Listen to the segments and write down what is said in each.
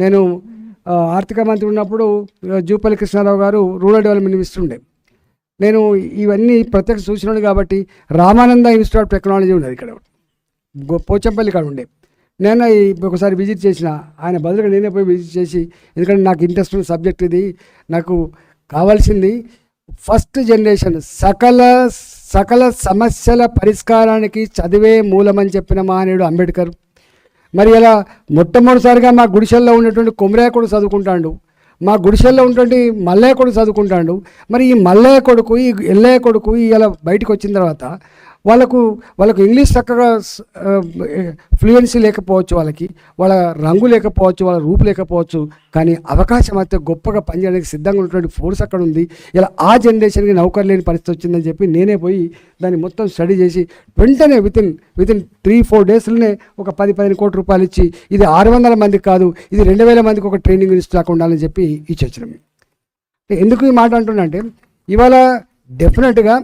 నేను ఆర్థిక మంత్రి ఉన్నప్పుడు జూపల్లి కృష్ణారావు గారు రూరల్ డెవలప్మెంట్ మినిస్టర్ ఉండే నేను ఇవన్నీ ప్రత్యక్ష సూచనలు కాబట్టి రామానంద ఇన్స్టిట్యూట్ ఆఫ్ టెక్నాలజీ ఉన్నది ఇక్కడ. పోచంపల్లి కాడ ఉండే. నేను ఒకసారి విజిట్ చేసిన ఆయన బదులుగా నేనే పోయి విజిట్ చేసి ఎందుకంటే నాకు ఇంట్రెస్ట్ ఉన్న సబ్జెక్ట్ ఇది నాకు కావాల్సింది ఫస్ట్ జనరేషన్ సకల సకల సమస్యల పరిష్కారానికి చదివే మూలమని చెప్పిన మహనీయుడు అంబేద్కర్ మరి ఇలా మొట్టమొదటిసారిగా మా గుడిసెల్లో ఉన్నటువంటి కొమరయ్య కొడుకు చదువుకుంటాడు. మా గుడిసెల్లో ఉన్నటువంటి మల్లయ్య కొడుకు చదువుకుంటాడు. మరి ఈ మల్లయ్య కొడుకు ఈ ఎల్లయ్య కొడుకు ఇలా బయటకు వచ్చిన తర్వాత వాళ్ళకు వాళ్ళకు ఇంగ్లీష్ చక్కగా ఫ్లూయెన్సీ లేకపోవచ్చు వాళ్ళకి వాళ్ళ రంగు లేకపోవచ్చు వాళ్ళ రూపు లేకపోవచ్చు కానీ అవకాశం అయితే గొప్పగా పనిచేయడానికి సిద్ధంగా ఉన్నటువంటి ఫోర్స్ అక్కడ ఉంది. ఇలా ఆ జనరేషన్కి నౌకర్ లేని పరిస్థితి వచ్చిందని చెప్పి నేనే పోయి దాన్ని మొత్తం స్టడీ చేసి వెంటనే వితిన్ వితిన్ త్రీ ఫోర్ డేస్లోనే ఒక పది పదిహేను కోట్ల రూపాయలు ఇచ్చి ఇది ఆరు వందల మందికి కాదు ఇది రెండు వేల మందికి ఒక ట్రైనింగ్ ఇన్స్టిట్యూట్ ఉండాలని చెప్పి ఇచ్చి ఎందుకు ఈ మాట అంటున్నా అంటే ఇవాళ డెఫినెట్గా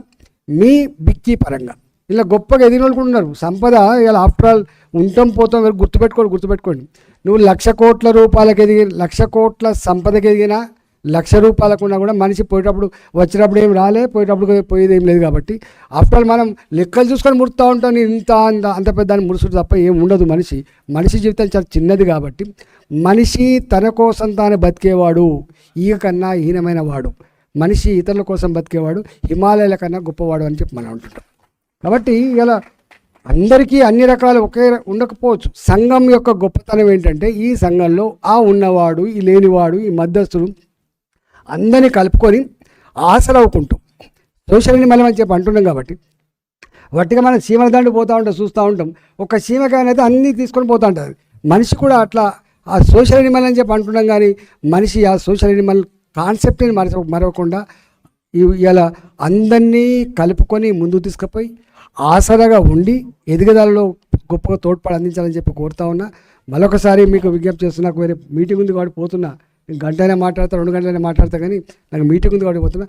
మీ బిక్కీ పరంగా ఇలా గొప్పగా ఎదిగిన వాళ్ళు కూడా ఉన్నారు. సంపద ఇలా ఆఫ్టర్ ఆల్ ఉంటాం పోతాం వీళ్ళు గుర్తుపెట్టుకోండి గుర్తుపెట్టుకోండి. నువ్వు లక్ష కోట్ల రూపాయలకు ఎదిగి లక్ష కోట్ల సంపదకి ఎదిగినా లక్ష రూపాయలకున్నా కూడా మనిషి పోయేటప్పుడు వచ్చినప్పుడు ఏం రాలే పోయేటప్పుడు పోయేది ఏం లేదు కాబట్టి. ఆఫ్టర్ ఆల్ మనం లెక్కలు చూసుకొని ముడుతూ ఉంటాం నేను ఇంత అంత అంత పెద్ద అని ముడుచుడు తప్ప ఏం ఉండదు మనిషి. మనిషి జీవితం చాలా చిన్నది కాబట్టి. మనిషి తన కోసం తాను బతికేవాడు ఈగ కన్నా హీనమైన వాడు. మనిషి ఇతరుల కోసం బతికేవాడు హిమాలయాల కన్నా గొప్పవాడు అని చెప్పి మనం అంటుంటాం. కాబట్టి ఇలా అందరికీ అన్ని రకాలు ఒకే ఉండకపోవచ్చు. సంఘం యొక్క గొప్పతనం ఏంటంటే ఈ సంఘంలో ఆ ఉన్నవాడు ఈ లేనివాడు ఈ మధ్యస్థులు అందరినీ కలుపుకొని ఆశలవుకుంటూ సోషల్ మళ్ళీ అని చెప్పి అంటున్నాం కాబట్టి వట్టిగా మనం సీమల దండు పోతూ ఉంటాం చూస్తూ ఉంటాం. ఒక సీమకాయన అన్నీ తీసుకొని పోతూ ఉంటుంది మనిషి కూడా అట్లా ఆ సోషల్ ఎనిమల్ అని చెప్పి అంటున్నాం కానీ మనిషి ఆ సోషల్ ఎనిమల్ కాన్సెప్ట్ని మరచ మరవకుండా ఇలా అందరినీ కలుపుకొని ముందుకు తీసుకుపోయి ఆసరాగా ఉండి ఎదుగుదలలో గొప్పగా తోడ్పాటు అందించాలని చెప్పి కోరుతా ఉన్నా. మరొకసారి మీకు విజ్ఞప్తి చేస్తున్నా నాకు వేరే మీటింగ్ ఉంది కాబట్టి పోతున్నా. గంటనే మాట్లాడతా రెండు గంటలనే మాట్లాడతా కానీ నాకు మీటింగ్ ఉంది కాబట్టి పోతున్నా.